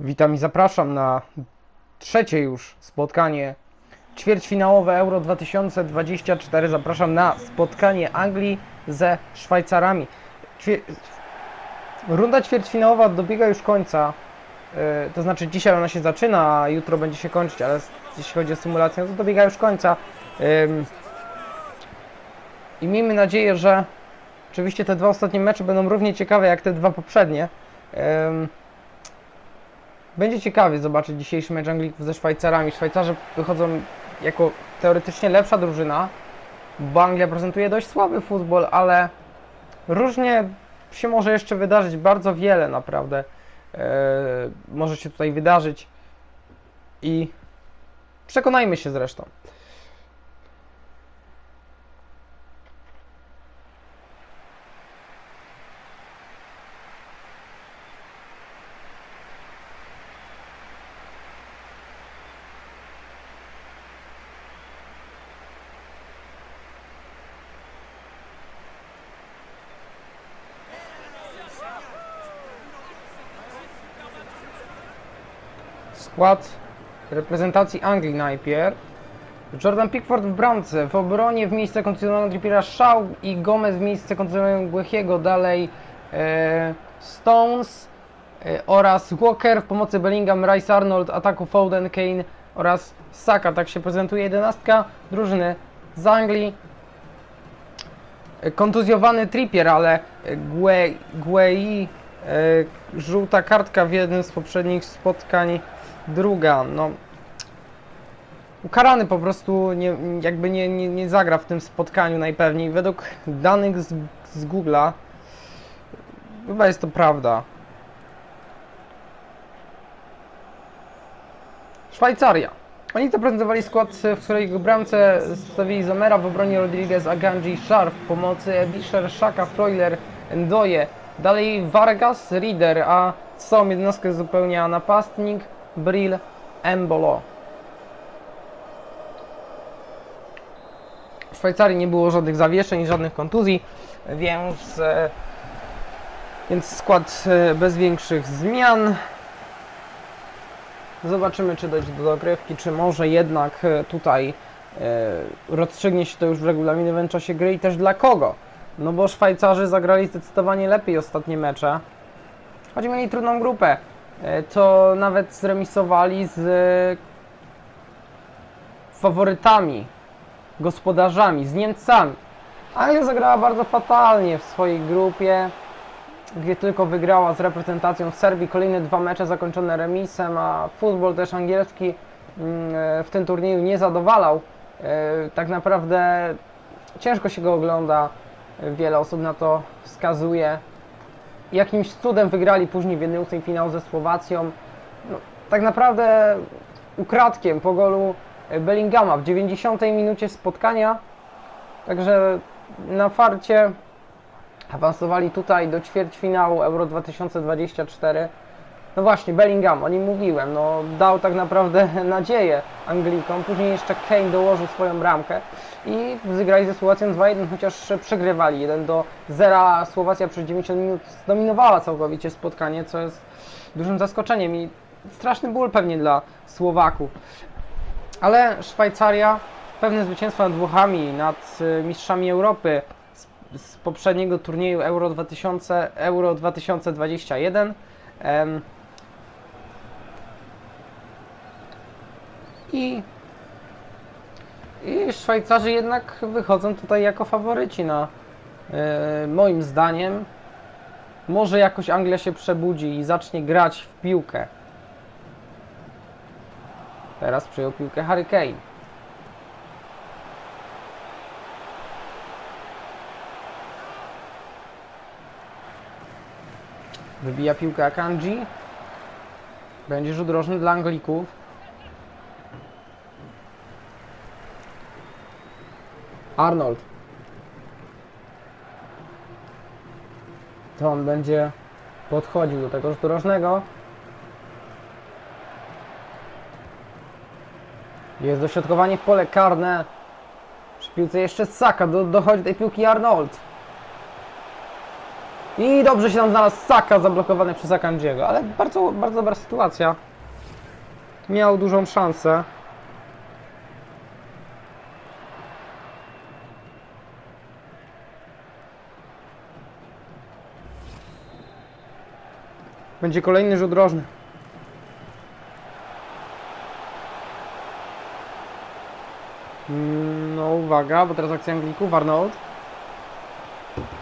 Witam i zapraszam na trzecie już spotkanie ćwierćfinałowe Euro 2024. Zapraszam na spotkanie Anglii ze Szwajcarami. Ćwie... Runda ćwierćfinałowa dobiega już końca. Yy, to znaczy dzisiaj ona się zaczyna, a jutro będzie się kończyć, ale jeśli chodzi o symulację, no to dobiega już końca. I miejmy nadzieję, że oczywiście te dwa ostatnie mecze będą równie ciekawe jak te dwa poprzednie. Będzie ciekawie zobaczyć dzisiejszy mecz Anglików ze Szwajcarami. Szwajcarzy wychodzą jako teoretycznie lepsza drużyna, bo Anglia prezentuje dość słaby futbol, ale różnie się może jeszcze wydarzyć, bardzo wiele naprawdę e, może się tutaj wydarzyć i przekonajmy się zresztą. Skład reprezentacji Anglii najpierw. Jordan Pickford w bramce, w obronie w miejsce kontuzjowanego Trippiera Shaw i Gomez w miejsce kontuzjowanego Błechiego, dalej e, Stones e, oraz Walker w pomocy Bellingham, Rice Arnold, ataku Foden, Kane oraz Saka. Tak się prezentuje jedenastka drużyny z Anglii. Kontuzjowany Trippier, ale e, Gue, Guei, e, żółta kartka w jednym z poprzednich spotkań, druga, no ukarany po prostu nie, jakby nie, nie, nie zagra w tym spotkaniu najpewniej. Według danych z, z Google'a chyba jest to prawda. Szwajcaria. Oni zaprezentowali skład, w której w bramce stawili Zomera, w obronie Rodriguez, Aganji, Sharp, pomocy Ebisher, Shaka, Freuler, Ndoye. Dalej Vargas, Rieder, a całą jednostkę zupełnia napastnik, Brill, Embolo. W Szwajcarii nie było żadnych zawieszeń, żadnych kontuzji, więc, e, więc skład e, bez większych zmian. Zobaczymy, czy dojdzie do dogrywki, czy może jednak e, tutaj rozstrzygnie się to już w regulaminowym czasie gry i też dla kogo. No bo Szwajcarzy zagrali zdecydowanie lepiej ostatnie mecze. Choć mieli trudną grupę, to nawet zremisowali z e, faworytami, gospodarzami, z Niemcami. Anglia zagrała bardzo fatalnie w swojej grupie, gdzie tylko wygrała z reprezentacją Serbii. Kolejne dwa mecze zakończone remisem, a futbol też angielski mm, e, w tym turnieju nie zadowalał. E, Tak naprawdę ciężko się go ogląda, wiele osób na to wskazuje. Jakimś cudem wygrali później w 1 finał ze Słowacją. No, tak naprawdę ukradkiem po golu Bellingama w 90 minucie spotkania. Także na farcie awansowali tutaj do ćwierćfinału Euro 2024. No właśnie, Bellingham, o nim mówiłem, no dał tak naprawdę nadzieję Anglikom. Później jeszcze Kane dołożył swoją bramkę i wygrali ze Słowacją 2-1, chociaż przegrywali 1 do 0. Słowacja przez 90 minut zdominowała całkowicie spotkanie, co jest dużym zaskoczeniem i straszny ból pewnie dla Słowaków. Ale Szwajcaria, pewne zwycięstwo nad Włochami, nad y, mistrzami Europy z, z poprzedniego turnieju Euro 2000, Euro 2021. Em, I, I Szwajcarzy jednak wychodzą tutaj jako faworyci na e, moim zdaniem. Może jakoś Anglia się przebudzi i zacznie grać w piłkę. Teraz przyjął piłkę Harry Kane. Wybija piłkę Akanji. Będzie rzut rożny dla Anglików. Arnold. To on będzie podchodził do tego rzutu. Jest dośrodkowanie w pole karne. Przy piłce jeszcze Saka, do, dochodzi do tej piłki Arnold. I dobrze się tam znalazł Saka zablokowany przez Akandziego, ale bardzo, bardzo dobra sytuacja. Miał dużą szansę. Będzie kolejny rzut rożny. Mm, No uwaga, bo teraz akcja Anglików, Arnold.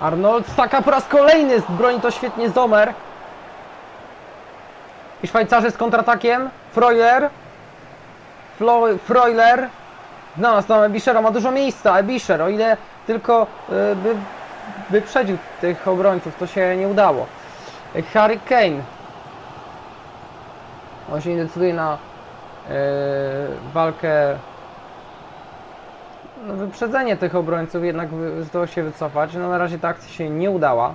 Arnold Saka po raz kolejny broni to świetnie Zomer. I Szwajcarzy z kontratakiem. Freuler. Flo Freuler. Znalazł tam Ebiszera, ma dużo miejsca. Ebiszer, o ile tylko y, by wyprzedził tych obrońców, to się nie udało. Harry Kane. On się nie decyduje na y, walkę no, wyprzedzenie tych obrońców jednak zdołał się wycofać. No na razie ta akcja się nie udała.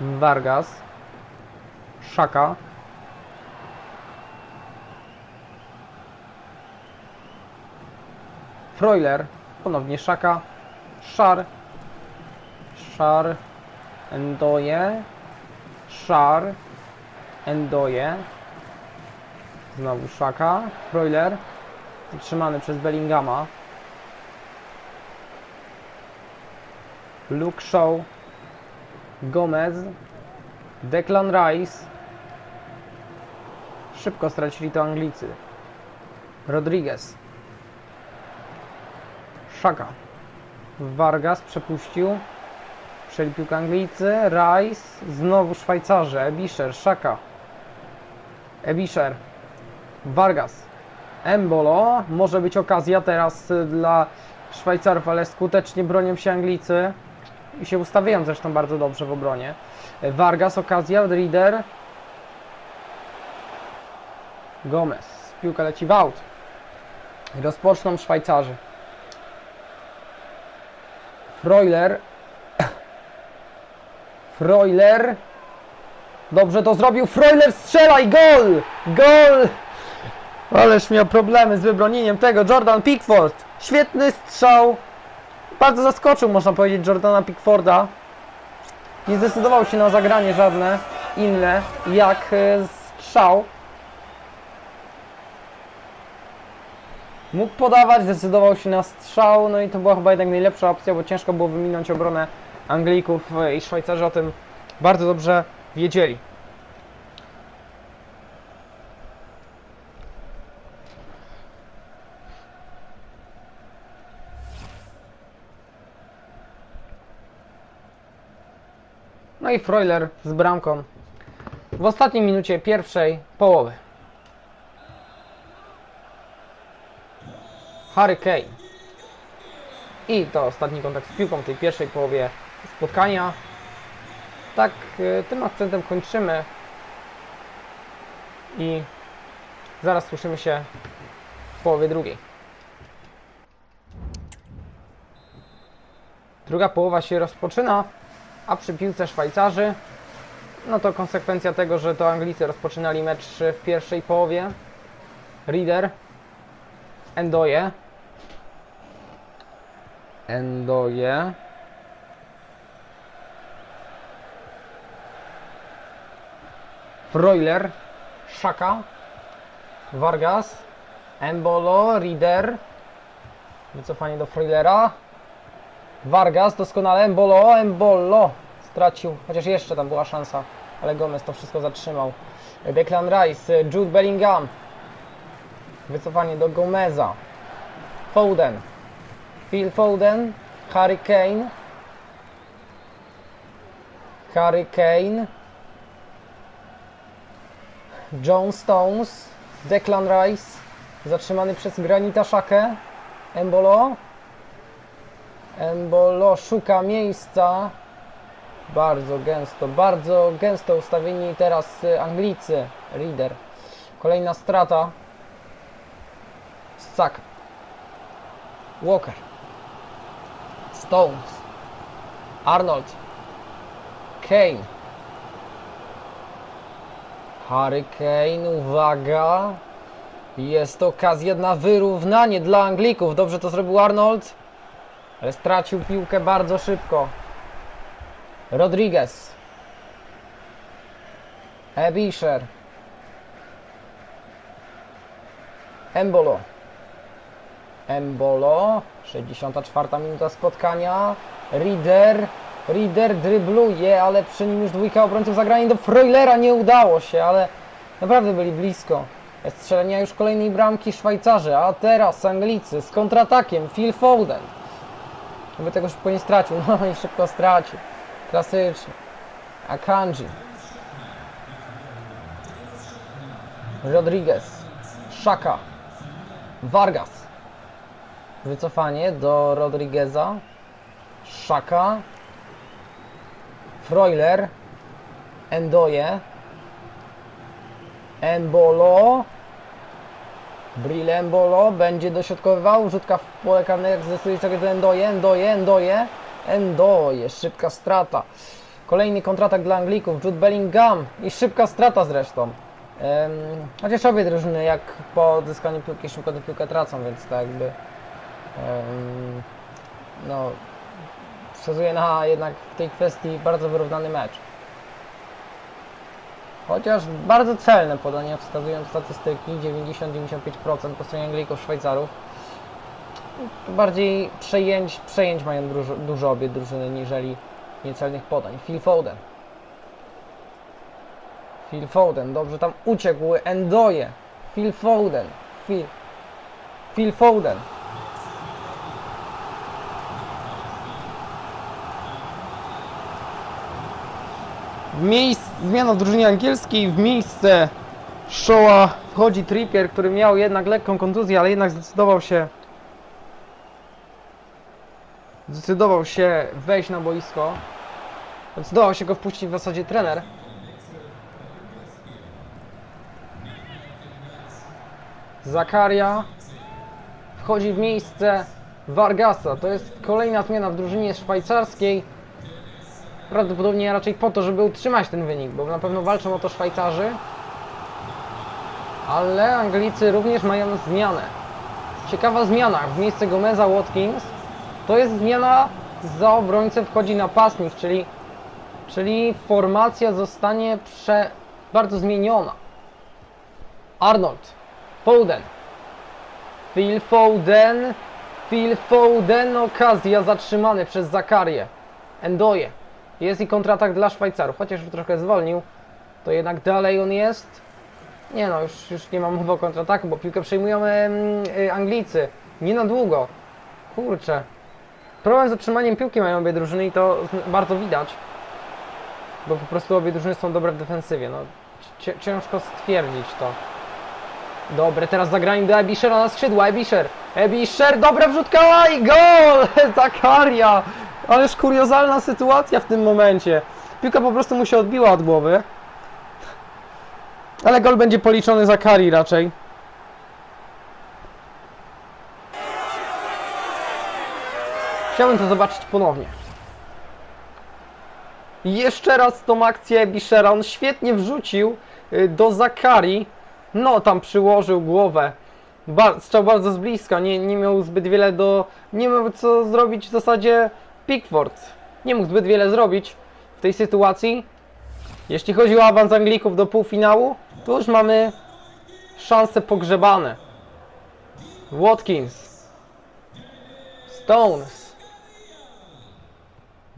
Vargas. Szaka. Freuler. Ponownie Szaka. Szar. Szar. Endoje. Szar. Endoje. Znowu Szaka. Freuler. Zatrzymany przez Bellingama. Luke Shaw, Gomez, Declan Rice. Szybko stracili to Anglicy. Rodriguez. Szaka. Vargas przepuścił. Przejęli piłkę Anglicy. Rice. Znowu Szwajcarzy. Ebischer. Szaka. Ebischer. Vargas. Embolo. Może być okazja teraz y, dla Szwajcarów, ale skutecznie bronią się Anglicy i się ustawiają zresztą bardzo dobrze w obronie. Vargas, okazja, Rieder. Gomez. Piłka leci w aut. Rozpoczną Szwajcarzy. Freuler. Freuler. Dobrze to zrobił. Freuler strzela i gol! Gol! Ależ miał problemy z wybronieniem tego. Jordan Pickford. Świetny strzał. Bardzo zaskoczył, można powiedzieć, Jordana Pickforda. Nie zdecydował się na zagranie żadne inne, jak e, strzał. Mógł podawać, zdecydował się na strzał, no i to była chyba jednak najlepsza opcja, bo ciężko było wyminąć obronę Anglików i Szwajcarzy o tym bardzo dobrze wiedzieli. No i Freuler z bramką w ostatniej minucie pierwszej połowy. Harry Kane. I to ostatni kontakt z piłką w tej pierwszej połowie spotkania. Tak, y, tym akcentem kończymy. I zaraz słyszymy się w połowie drugiej. Druga połowa się rozpoczyna a przy piłce Szwajcarzy, no to konsekwencja tego, że to Anglicy rozpoczynali mecz w pierwszej połowie. Reader, Endoje, Endoje, Freuler, Szaka, Vargas, Embolo, Reader, wycofanie do Freulera, Vargas doskonale, Embolo, Embolo stracił, chociaż jeszcze tam była szansa, ale Gomez to wszystko zatrzymał. Declan Rice, Jude Bellingham, wycofanie do Gomeza, Foden, Phil Foden, Harry Kane, Harry Kane, John Stones, Declan Rice, zatrzymany przez Granita Szakę, Embolo, Embolo szuka miejsca. Bardzo gęsto, bardzo gęsto ustawieni teraz y, Anglicy. Reader. Kolejna strata. Saka. Walker. Stones. Arnold. Kane. Harry Kane, uwaga. Jest okazja na wyrównanie dla Anglików. Dobrze to zrobił Arnold. Ale stracił piłkę bardzo szybko. Rodriguez. Ebisher. Embolo. Embolo. 64 minuta spotkania. Reader. Reader drybluje, ale przy nim już dwójka obrońców zagranie do Freulera nie udało się, ale naprawdę byli blisko. Strzelenia już kolejnej bramki Szwajcarzy, a teraz Anglicy z kontratakiem Phil Foden. By tego szybko nie stracił, no i szybko stracił. Klasycznie. Akanji. Rodriguez. Szaka. Vargas. Wycofanie do Rodrigueza. Szaka. Freuler. Endoje. Embolo. Bril Embolo będzie dośrodkowywał. Rzutka w pole karne, zdecyduje sobie do Endoje. Endoje, Endoje. Endoje. Szybka strata. Kolejny kontratak dla Anglików. Jude Bellingham. I szybka strata zresztą. Em, chociaż obie drużyny jak po odzyskaniu piłki szybko tę piłkę tracą, więc tak jakby em, no wskazuje na jednak w tej kwestii bardzo wyrównany mecz. Chociaż bardzo celne podania wskazują statystyki 90-95% po stronie Anglików, Szwajcarów. Tu Bardziej przejęć, przejęć mają dużo, dużo obie drużyny niżeli niecelnych podań. Phil Foden. Phil Foden, dobrze tam uciekł. Endoje. Phil Foden. Phil. Phil Foden. Miejsc, zmiana w drużynie angielskiej w miejsce Shoa wchodzi Trippier, który miał jednak lekką kontuzję, ale jednak zdecydował się zdecydował się wejść na boisko. Zdecydował się go wpuścić w zasadzie trener. Zakaria wchodzi w miejsce Vargasa. To jest kolejna zmiana w drużynie szwajcarskiej. Prawdopodobnie raczej po to, żeby utrzymać ten wynik, bo na pewno walczą o to Szwajcarzy. Ale Anglicy również mają zmianę. Ciekawa zmiana. W miejsce Gomeza Watkins to jest zmiana za obrońcę wchodzi napastnik, czyli, czyli formacja zostanie prze, bardzo zmieniona. Arnold, Foden, Phil Foden, Phil Foden, okazja zatrzymany przez Zakarię. Endoje. Jest i kontratak dla Szwajcarów, chociaż trochę zwolnił, to jednak dalej on jest. Nie no, już, już nie mam o kontrataku, bo piłkę przejmują y, Anglicy. Nie na długo. Kurczę. Problem z utrzymaniem piłki mają obie drużyny i to bardzo widać. Bo po prostu obie drużyny są dobre w defensywie. No, ciężko stwierdzić to. Dobre, teraz zagranie do Ebishera na skrzydła. Ebisher, Ebisher, dobra wrzutka i gol! Zakaria! Ależ kuriozalna sytuacja w tym momencie. Piłka po prostu mu się odbiła od głowy. Ale gol będzie policzony za Kari raczej. Chciałbym to zobaczyć ponownie. Jeszcze raz tą akcję Bishera. On świetnie wrzucił y, do Zakari. No, tam przyłożył głowę. Bar strzał bardzo z bliska. Nie, nie miał zbyt wiele do... Nie miał co zrobić w zasadzie Pickford. Nie mógł zbyt wiele zrobić w tej sytuacji. Jeśli chodzi o awans Anglików do półfinału, to już mamy szanse pogrzebane. Watkins. Stones.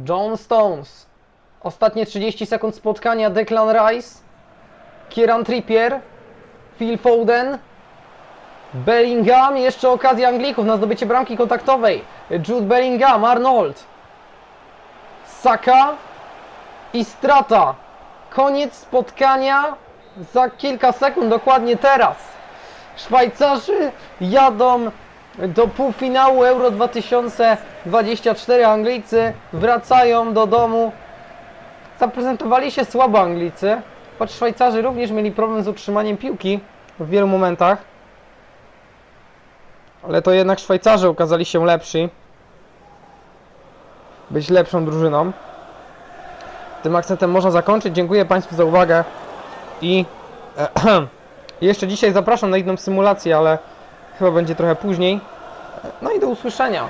John Stones. Ostatnie 30 sekund spotkania Declan Rice. Kieran Trippier. Phil Foden. Bellingham. Jeszcze okazja Anglików na zdobycie bramki kontaktowej. Jude Bellingham. Arnold. Saka. I strata. Koniec spotkania za kilka sekund, dokładnie teraz. Szwajcarzy jadą do półfinału Euro 2024. Anglicy wracają do domu. Zaprezentowali się słabo Anglicy, choć Szwajcarzy również mieli problem z utrzymaniem piłki w wielu momentach. Ale to jednak Szwajcarzy okazali się lepsi. Być lepszą drużyną. Tym akcentem można zakończyć. Dziękuję Państwu za uwagę i jeszcze dzisiaj zapraszam na inną symulację, ale chyba będzie trochę później. No i do usłyszenia.